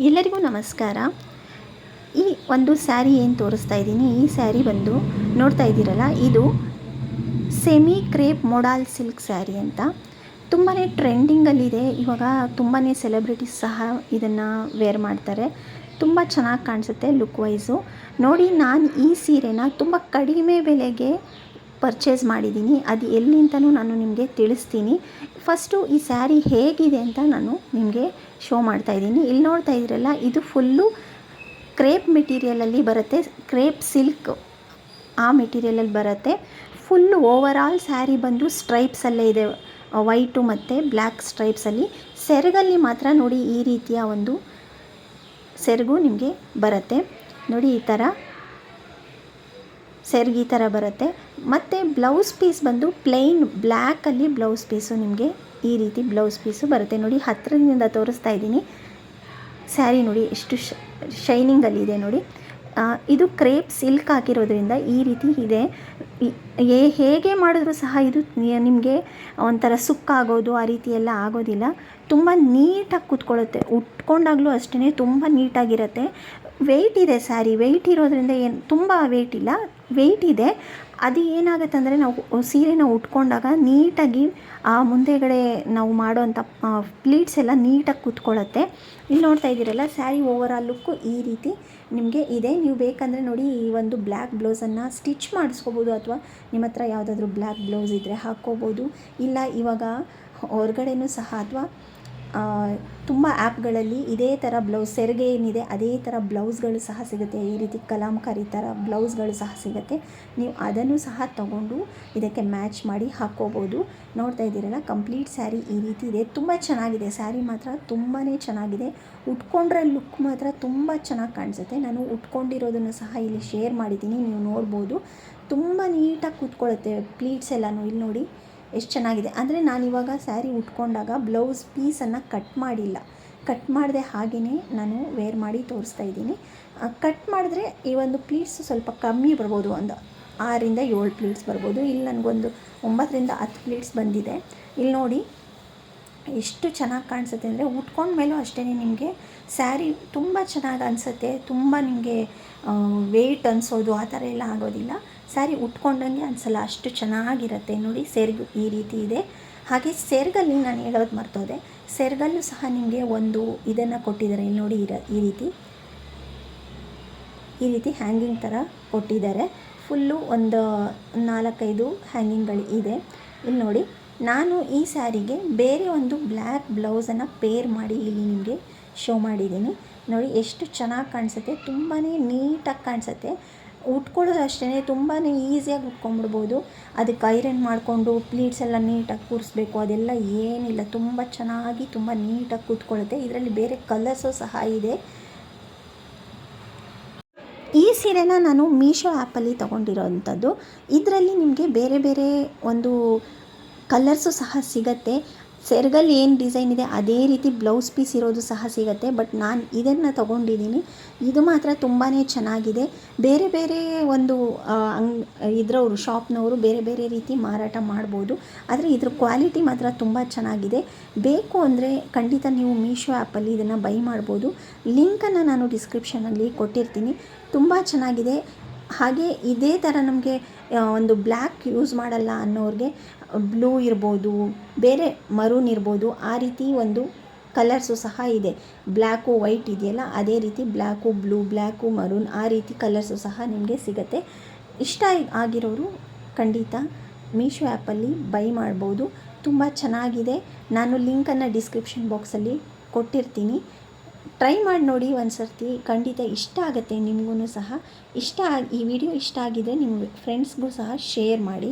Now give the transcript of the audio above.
ಎಲ್ಲರಿಗೂ ನಮಸ್ಕಾರ. ಈ ಒಂದು ಸ್ಯಾರಿ ಏನು ತೋರಿಸ್ತಾ ಇದ್ದೀನಿ, ಈ ಸ್ಯಾರಿ ಬಂದು ನೋಡ್ತಾ ಇದ್ದೀರಲ್ಲ, ಇದು semi crepe modal silk sari ಅಂತ. ತುಂಬಾ ಟ್ರೆಂಡಿಂಗಲ್ಲಿದೆ ಇವಾಗ ತುಂಬಾ ಸೆಲೆಬ್ರಿಟೀಸ್ ಸಹ ಇದನ್ನು ವೇರ್ ಮಾಡ್ತಾರೆ. ತುಂಬ ಚೆನ್ನಾಗಿ ಕಾಣಿಸುತ್ತೆ ಲುಕ್ ವೈಸು. ನೋಡಿ, ನಾನು ಈ ಸೀರೆನ ತುಂಬ ಕಡಿಮೆ ಬೆಲೆಗೆ ಪರ್ಚೇಸ್ ಮಾಡಿದ್ದೀನಿ. ಅದು ಎಲ್ಲಿ ಅಂತಲೂ ನಾನು ನಿಮಗೆ ತಿಳಿಸ್ತೀನಿ. ಫಸ್ಟು ಈ ಸ್ಯಾರಿ ಹೇಗಿದೆ ಅಂತ ನಾನು ನಿಮಗೆ ಶೋ ಮಾಡ್ತಾ ಇದ್ದೀನಿ. ಇಲ್ಲಿ ನೋಡ್ತಾ ಇದ್ದೀರಲ್ಲ ಇದು ಫುಲ್ಲು ಕ್ರೇಪ್ ಮೆಟೀರಿಯಲಲ್ಲಿ ಬರುತ್ತೆ. ಕ್ರೇಪ್ ಸಿಲ್ಕ್ ಆ ಮೆಟೀರಿಯಲಲ್ಲಿ ಬರುತ್ತೆ. ಫುಲ್ಲು ಓವರ್ ಆಲ್ ಸ್ಯಾರಿ ಬಂದು ಸ್ಟ್ರೈಪ್ಸಲ್ಲೇ ಇದೆ. ವೈಟು ಮತ್ತು ಬ್ಲ್ಯಾಕ್ ಸ್ಟ್ರೈಪ್ಸಲ್ಲಿ ಸೆರಗಲ್ಲಿ ಮಾತ್ರ ನೋಡಿ ಈ ರೀತಿಯ ಒಂದು ಸೆರಗು ನಿಮಗೆ ಬರುತ್ತೆ. ನೋಡಿ ಈ ಥರ ಸೆರ್ಗ್ ಥರ ಬರುತ್ತೆ. ಮತ್ತು ಬ್ಲೌಸ್ ಪೀಸ್ ಬಂದು ಪ್ಲೈನ್ ಬ್ಲ್ಯಾಕಲ್ಲಿ ಬ್ಲೌಸ್ ಪೀಸು ನಿಮಗೆ ಈ ರೀತಿ ಬ್ಲೌಸ್ ಪೀಸು ಬರುತ್ತೆ. ನೋಡಿ ಹತ್ತಿರದಿಂದ ತೋರಿಸ್ತಾ ಇದ್ದೀನಿ. ಸ್ಯಾರಿ ನೋಡಿ ಎಷ್ಟು ಶೈನಿಂಗಲ್ಲಿದೆ ನೋಡಿ. ಆ, ಇದು ಕ್ರೇಪ್ ಸಿಲ್ಕ್ ಹಾಕಿರೋದ್ರಿಂದ ಈ ರೀತಿ ಇದೆ. ಏ- ಹೇಗೆ ಮಾಡಿದ್ರೂ ಸಹ ಇದು ನಿಮಗೆ ಒಂಥರ ಸುಕ್ಕಾಗೋದು ಆ ರೀತಿ ಎಲ್ಲ ಆಗೋದಿಲ್ಲ. ತುಂಬ ನೀಟಾಗಿ ಕೂತ್ಕೊಳ್ಳುತ್ತೆ. ಉಟ್ಕೊಂಡಾಗಲೂ ಅಷ್ಟೇ ತುಂಬ ನೀಟಾಗಿರುತ್ತೆ. ವೆಯ್ಟ್ ಇದೆ ಸ್ಯಾರಿ ವೆಯ್ಟ್ ಇರೋದ್ರಿಂದ ಏನು, ತುಂಬ ವೆಯ್ಟ್ ಇಲ್ಲ. ವೆಯ್ಟ್ ಇದೆ. ಅದು ಏನಾಗುತ್ತೆ ಅಂದರೆ ನಾವು ಸೀರೆನ ಉಟ್ಕೊಂಡಾಗ ನೀಟಾಗಿ ಆ ಮುಂದೆಗಡೆ ನಾವು ಮಾಡೋವಂಥ ಪ್ಲೀಟ್ಸ್ ಎಲ್ಲ ನೀಟಾಗಿ ಕೂತ್ಕೊಳ್ಳುತ್ತೆ. ಇಲ್ಲಿ ನೋಡ್ತಾ ಇದ್ದೀರಲ್ಲ ಸ್ಯಾರಿ ಓವರ್ ಆಲ್ ಲುಕ್ಕು ಈ ರೀತಿ ನಿಮಗೆ ಇದೆ. ನೀವು ಬೇಕಂದರೆ ನೋಡಿ ಈ ಒಂದು ಬ್ಲ್ಯಾಕ್ ಬ್ಲೌಸನ್ನು ಸ್ಟಿಚ್ ಮಾಡಿಸ್ಕೋಬೋದು ಅಥವಾ ನಿಮ್ಮ ಹತ್ರ ಯಾವುದಾದ್ರೂ ಬ್ಲ್ಯಾಕ್ ಬ್ಲೌಸ್ ಇದ್ದರೆ ಹಾಕ್ಕೋಬೋದು. ಇಲ್ಲ ಇವಾಗ ಹೊರಗಡೆನೂ ಸಹ ಅಥವಾ ತುಂಬ ಆ್ಯಪ್ಗಳಲ್ಲಿ ಇದೇ ಥರ ಬ್ಲೌಸ್, ಸೆರಗೆ ಏನಿದೆ ಅದೇ ಥರ ಬ್ಲೌಸ್ಗಳು ಸಹ ಸಿಗುತ್ತೆ. ಈ ರೀತಿ ಕಲಾಂಕಾರಿ ಥರ ಬ್ಲೌಸ್ಗಳು ಸಹ ಸಿಗುತ್ತೆ. ನೀವು ಅದನ್ನು ಸಹ ತಗೊಂಡು ಇದಕ್ಕೆ ಮ್ಯಾಚ್ ಮಾಡಿ ಹಾಕ್ಕೋಬೋದು. ನೋಡ್ತಾ ಇದ್ದೀರಲ್ಲ, ಕಂಪ್ಲೀಟ್ ಸ್ಯಾರಿ ಈ ರೀತಿ ಇದೆ. ತುಂಬ ಚೆನ್ನಾಗಿದೆ. ಸ್ಯಾರಿ ಮಾತ್ರ ತುಂಬಾ ಚೆನ್ನಾಗಿದೆ. ಉಟ್ಕೊಂಡ್ರೆ ಲುಕ್ ಮಾತ್ರ ತುಂಬ ಚೆನ್ನಾಗಿ ಕಾಣಿಸುತ್ತೆ. ನಾನು ಉಟ್ಕೊಂಡಿರೋದನ್ನು ಸಹ ಇಲ್ಲಿ ಶೇರ್ ಮಾಡಿದ್ದೀನಿ. ನೀವು ನೋಡ್ಬೋದು. ತುಂಬ ನೀಟಾಗಿ ಕೂತ್ಕೊಳ್ಳುತ್ತೆ ಪ್ಲೀಟ್ಸ್ ಎಲ್ಲನೂ. ಇಲ್ಲಿ ನೋಡಿ ಎಷ್ಟು ಚೆನ್ನಾಗಿದೆ. ಅಂದರೆ ನಾನಿವಾಗ ಸ್ಯಾರಿ ಉಟ್ಕೊಂಡಾಗ ಬ್ಲೌಸ್ ಪೀಸನ್ನು ಕಟ್ ಮಾಡಿಲ್ಲ. ಕಟ್ ಮಾಡದೆ ಹಾಗೆಯೇ ನಾನು ವೇರ್ ಮಾಡಿ ತೋರಿಸ್ತಾ ಇದ್ದೀನಿ. ಕಟ್ ಮಾಡಿದ್ರೆ ಈ ಒಂದು ಪ್ಲೀಟ್ಸ್ ಸ್ವಲ್ಪ ಕಮ್ಮಿ ಬರ್ಬೋದು. ಒಂದು ಆರಿಂದ ಏಳು ಪ್ಲೀಟ್ಸ್ ಬರ್ಬೋದು. ಇಲ್ಲಿ ನನಗೊಂದು ಒಂಬತ್ತರಿಂದ ಹತ್ತು ಪ್ಲೀಟ್ಸ್ ಬಂದಿದೆ. ಇಲ್ಲಿ ನೋಡಿ ಎಷ್ಟು ಚೆನ್ನಾಗಿ ಕಾಣಿಸುತ್ತೆ ಅಂದರೆ ಉಟ್ಕೊಂಡ ಮೇಲೂ ಅಷ್ಟೇ ನಿಮಗೆ ಸ್ಯಾರಿ ತುಂಬ ಚೆನ್ನಾಗಿ ಅನಿಸುತ್ತೆ. ತುಂಬ ನಿಮಗೆ ವೆಯ್ಟ್ ಅನಿಸೋದು, ಆ ಥರ ಎಲ್ಲ ಆಗೋದಿಲ್ಲ. ಸ್ಯಾರಿ ಉಟ್ಕೊಂಡಂಗೆ ಅನಿಸಲ್ಲ ಅಷ್ಟು ಚೆನ್ನಾಗಿರುತ್ತೆ. ನೋಡಿ, ಸೆರಗು ಈ ರೀತಿ ಇದೆ. ಹಾಗೆ ಸೆರಗಲ್ಲಿ ನಾನು ಹೇಳೋದು ಮರ್ತೋದೆ. ಸೆರಗಲ್ಲೂ ಸಹ ನಿಮಗೆ ಒಂದು ಇದನ್ನು ಕೊಟ್ಟಿದ್ದಾರೆ. ನೋಡಿ ಇರ ಈ ರೀತಿ. ಈ ರೀತಿ ಹ್ಯಾಂಗಿಂಗ್ ಥರ ಕೊಟ್ಟಿದ್ದಾರೆ. ಫುಲ್ಲು ಒಂದು ನಾಲ್ಕೈದು ಹ್ಯಾಂಗಿಂಗ್ಗಳು ಇದೆ. ಇಲ್ಲಿ ನೋಡಿ, ನಾನು ಈ ಸ್ಯಾರಿಗೆ ಬೇರೆ ಒಂದು ಬ್ಲ್ಯಾಕ್ ಬ್ಲೌಸನ್ನು ಪೇರ್ ಮಾಡಿ ಇಲ್ಲಿ ನಿಮಗೆ ಶೋ ಮಾಡಿದ್ದೀನಿ. ನೋಡಿ, ಎಷ್ಟು ಚೆನ್ನಾಗಿ ಕಾಣಿಸುತ್ತೆ. ತುಂಬಾ ನೀಟಾಗಿ ಕಾಣಿಸುತ್ತೆ. ಉಟ್ಕೊಳ್ಳೋದು ಅಷ್ಟೇ ತುಂಬಾ ಈಸಿಯಾಗಿ ಉಟ್ಕೊಂಡ್ಬಿಡ್ಬೋದು. ಅದಕ್ಕೆ ಐರನ್ ಮಾಡಿಕೊಂಡು ಪ್ಲೀಟ್ಸ್ ಎಲ್ಲ ನೀಟಾಗಿ ಕೂರಿಸ್ಬೇಕು. ಅದೆಲ್ಲ ಏನಿಲ್ಲ, ತುಂಬ ಚೆನ್ನಾಗಿ, ತುಂಬ ನೀಟಾಗಿ ಕೂತ್ಕೊಳ್ಳುತ್ತೆ. ಇದರಲ್ಲಿ ಬೇರೆ ಕಲರ್ಸು ಸಹ ಇದೆ. ಈ ಸೀರೆನ ನಾನು ಮೀಶೋ ಆ್ಯಪಲ್ಲಿ ತೊಗೊಂಡಿರೋವಂಥದ್ದು ಇದರಲ್ಲಿ ನಿಮಗೆ ಬೇರೆ ಬೇರೆ ಒಂದು ಕಲರ್ಸು ಸಹ ಸಿಗತ್ತೆ. ಸೆರಗಲ್ಲಿ ಏನು ಡಿಸೈನ್ ಇದೆ, ಅದೇ ರೀತಿ ಬ್ಲೌಸ್ ಪೀಸ್ ಇರೋದು ಸಹ ಸಿಗುತ್ತೆ ಬಟ್ ನಾನು ಇದನ್ನು ತೊಗೊಂಡಿದ್ದೀನಿ ಇದು ಮಾತ್ರ ತುಂಬಾ ಚೆನ್ನಾಗಿದೆ. ಬೇರೆ ಬೇರೆ ಒಂದು ಅಂಗ್, ಇದ್ರವರು ಶಾಪ್ನವರು ಬೇರೆ ಬೇರೆ ರೀತಿ ಮಾರಾಟ ಮಾಡ್ಬೋದು, ಆದರೆ ಇದ್ರ ಕ್ವಾಲಿಟಿ ಮಾತ್ರ ತುಂಬ ಚೆನ್ನಾಗಿದೆ. ಬೇಕು ಅಂದರೆ ಖಂಡಿತ ನೀವು ಮೀಶೋ ಆ್ಯಪಲ್ಲಿ ಇದನ್ನು ಬೈ ಮಾಡ್ಬೋದು. ಲಿಂಕನ್ನು ನಾನು ಡಿಸ್ಕ್ರಿಪ್ಷನಲ್ಲಿ ಕೊಟ್ಟಿರ್ತೀನಿ. ತುಂಬ ಚೆನ್ನಾಗಿದೆ. ಹಾಗೆ ಇದೇ ಥರ ನಮಗೆ ಒಂದು ಬ್ಲ್ಯಾಕ್ ಯೂಸ್ ಮಾಡಲ್ಲ ಅನ್ನೋರಿಗೆ ಬ್ಲೂ ಇರ್ಬೋದು, ಬೇರೆ ಮರೂನ್ ಇರ್ಬೋದು, ಆ ರೀತಿ ಒಂದು ಕಲರ್ಸು ಸಹ ಇದೆ. ಬ್ಲ್ಯಾಕು ವೈಟ್ ಇದೆಯಲ್ಲ, ಅದೇ ರೀತಿ ಬ್ಲ್ಯಾಕು ಬ್ಲೂ, ಬ್ಲ್ಯಾಕು ಮರೂನ್, ಆ ರೀತಿ ಕಲರ್ಸು ಸಹ ನಿಮಗೆ ಸಿಗುತ್ತೆ. ಇಷ್ಟ ಆಗಿರೋರು ಖಂಡಿತ ಮೀಶೋ ಆ್ಯಪಲ್ಲಿ ಬೈ ಮಾಡ್ಬೋದು. ತುಂಬ ಚೆನ್ನಾಗಿದೆ. ನಾನು ಲಿಂಕನ್ನು ಡಿಸ್ಕ್ರಿಪ್ಷನ್ ಬಾಕ್ಸಲ್ಲಿ ಕೊಟ್ಟಿರ್ತೀನಿ. ಟ್ರೈ ಮಾಡಿ ನೋಡಿ ಒಂದು ಸರ್ತಿ ಖಂಡಿತ ಇಷ್ಟ ಆಗುತ್ತೆ ನಿಮಗೂ ಸಹ. ಇಷ್ಟ ಆಗಿ ಈ ವಿಡಿಯೋ ಇಷ್ಟ ಆಗಿದ್ದರೆ ನಿಮ್ಮ ಫ್ರೆಂಡ್ಸ್ಗೂ ಸಹ ಶೇರ್ ಮಾಡಿ.